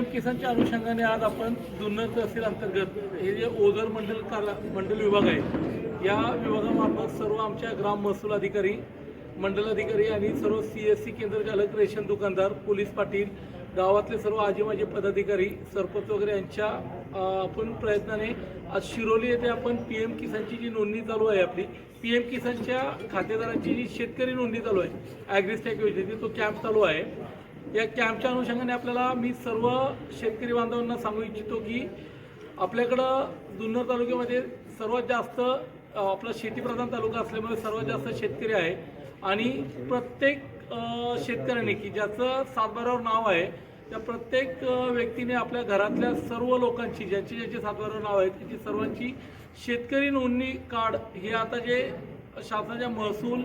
किसानच्या अनुषंगाने आज आपण जुन्नर तहसील अंतर्गत हे जे ओझर मंडल काला मंडल विभाग आहे या विभागामार्फत सर्व आमच्या ग्राम महसूल अधिकारी मंडल अधिकारी आणि सर्व सी एस सी केंद्र चालक रेशन दुकानदार पोलीस पाटील गावातले सर्व आजी माजी पदाधिकारी सरपंच वगैरे यांच्या आपण प्रयत्नाने आज शिरोली येथे आपण पी एम किसानची जी नोंदणी चालू आहे आपली पी एम किसानच्या खातेदारांची जी शेतकरी नोंदणी चालू आहे ॲग्रिस्टॅक योजनेची तो कॅम्प चालू आहे. या कॅम्पच्या अनुषंगाने आपल्याला मी सर्व शेतकरी बांधवांना सांगू इच्छितो की आपल्याकडं जुन्नर तालुक्यामध्ये सर्वात जास्त आपला शेतीप्रधान तालुका असल्यामुळे सर्वात जास्त शेतकरी आहे. आणि प्रत्येक शेतकऱ्याने की ज्याचं सातबारावर नाव आहे त्या प्रत्येक व्यक्तीने आपल्या घरातल्या सर्व लोकांची ज्यांची ज्यांची सातबारावर नाव आहे त्यांची सर्वांची शेतकरी नोंदणी कार्ड हे आता जे शासनाच्या महसूल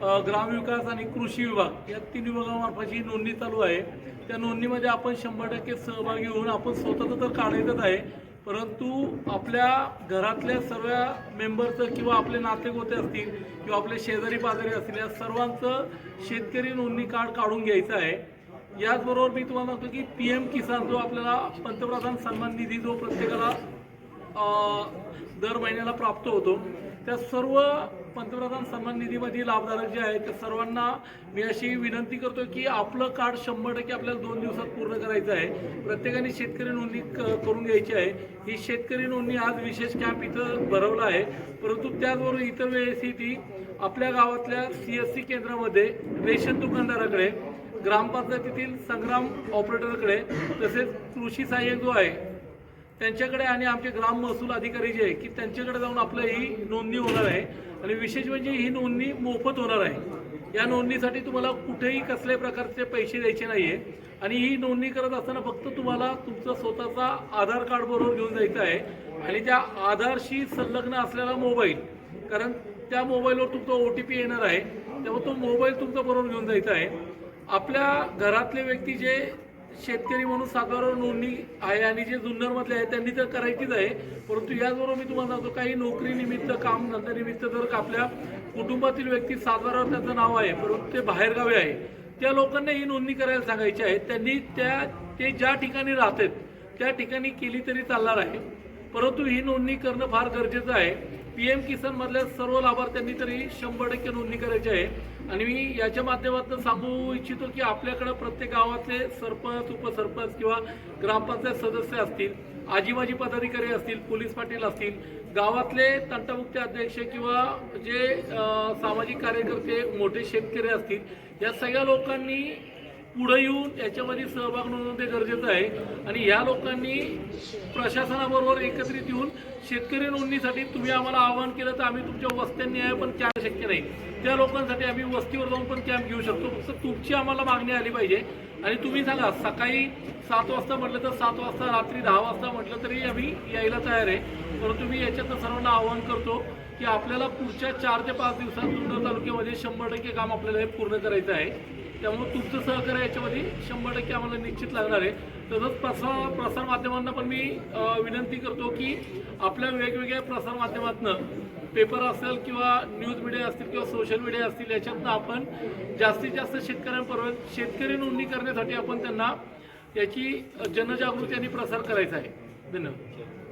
ग्रामविकास आणि कृषी विभाग या तीन विभागामार्फत ही नोंदणी चालू आहे. त्या नोंदणीमध्ये आपण शंभर टक्के सहभागी होऊन आपण स्वतःचं तर काढायचंच आहे. परंतु आपल्या घरातल्या सर्व मेंबरचं किंवा आपले नातेगोते असतील किंवा आपले शेजारी पाजारी असतील या सर्वांचं शेतकरी नोंदणी कार्ड काढून घ्यायचं आहे. याचबरोबर मी तुम्हाला सांगतो की पी एम किसान जो आपल्याला पंतप्रधान सन्मान निधी जो प्रत्येकाला दर महिन्याला प्राप्त होतो. त्या सर्व पंतप्रधान सन्मान निधीमध्ये लाभधारक जे आहेत त्या सर्वांना मी अशी विनंती करतो की आपलं कार्ड शंभर टक्के आपल्याला दोन दिवसात पूर्ण करायचं आहे. प्रत्येकाने शेतकरी नोंदणी क- करून घ्यायची आहे. ही शेतकरी नोंदणी आज विशेष कॅम्प इथं भरवला आहे. परंतु त्याचबरोबर इतर वेळेस ही ती आपल्या गावातल्या सी एस सी केंद्रामध्ये रेशन दुकानदाराकडे ग्रामपंचायतीतील संग्राम ऑपरेटरकडे तसेच कृषी सहाय्यक जो आहे त्यांच्याकडे आणि आमचे ग्राम महसूल अधिकारी जे आहे की त्यांच्याकडे जाऊन आपलं ही नोंदणी होणार आहे. आणि विशेष म्हणजे ही नोंदणी मोफत होणार आहे. या नोंदणीसाठी तुम्हाला कुठेही कसल्याही प्रकारचे पैसे द्यायचे नाही आहे आणि ही नोंदणी करत असताना फक्त तुम्हाला तुमचा स्वतःचा आधार कार्ड बरोबर घेऊन जायचं आहे. आणि त्या आधारशी संलग्न असलेला मोबाईल कारण त्या मोबाईलवर तुमचा ओ टी पी येणार आहे. तेव्हा तो मोबाईल तुमचा बरोबर घेऊन जायचा आहे. आपल्या घरातले व्यक्ती जे शेतकरी म्हणून सातबारावर नोंदणी आहे आणि जे जुन्नरमधले आहे त्यांनी तर करायचीच आहे. परंतु याचबरोबर मी तुम्हाला सांगतो काही नोकरीनिमित्त काम धंद्यानिमित्त जर का आपल्या कुटुंबातील व्यक्ती सातबारावर त्याचं नाव आहे परंतु ते बाहेरगावी आहे त्या लोकांना ही नोंदणी करायला सांगायची आहे. त्यांनी त्या ते ज्या ठिकाणी राहतात त्या ठिकाणी केली तरी चालणार आहे. परंतु ही नोंदणी करणं फार गरजेचं आहे. पी एम किसान मधल्या सर्व लाभार्थ्यांनी तरी शंभर टक्के नोंदणी करायची आहे. आणि मी याच्या माध्यमातून सांगू इच्छितो की आपल्याकडं प्रत्येक गावातले सरपंच उपसरपंच किंवा ग्रामपंचायत सदस्य असतील आजीमाजी पदाधिकारी असतील पोलीस पाटील असतील गावातले तंटामुक्ती अध्यक्ष किंवा जे सामाजिक कार्यकर्ते मोठे शेतकरी असतील या सगळ्या लोकांनी पुढे येऊन याच्यामध्ये सहभाग नोंदवणे गरजेचं आहे. आणि ह्या लोकांनी प्रशासनाबरोबर एकत्रित येऊन शेतकरी नोंदणीसाठी तुम्ही आम्हाला आवाहन केलं तर आम्ही तुमच्या वस्त्यांनी आहे पण कॅम्प शक्य नाही. त्या लोकांसाठी आम्ही वस्तीवर जाऊन पण कॅम्प घेऊ शकतो. फक्त तुमची आम्हाला मागणी आली पाहिजे. आणि तुम्ही सांगा सकाळी सात वाजता म्हटलं तर सात वाजता रात्री दहा वाजता म्हटलं तरी आम्ही यायला तयार आहे. परंतु मी याच्यातनं सर्वांना आवाहन करतो की आपल्याला पुढच्या चार ते पाच दिवसात जुन्नर तालुक्यामध्ये शंभर टक्के काम आपल्याला हे पूर्ण करायचं आहे. त्यामुळे तुमचं सहकार्य याच्यामध्ये शंभर टक्के आम्हाला निश्चित लागणार आहे. तसंच प्रसार प्रसार माध्यमांना पण मी विनंती करतो की आपल्या वेगवेगळ्या प्रसार माध्यमातनं पेपर असेल किंवा न्यूज मीडिया असतील किंवा सोशल मीडिया असतील याच्यातनं आपण जास्तीत जास्त शेतकऱ्यांपर्यंत शेतकरी नोंदणी करण्यासाठी आपण त्यांना याची जनजागृती आणि प्रसार करायचा आहे. धन्यवाद.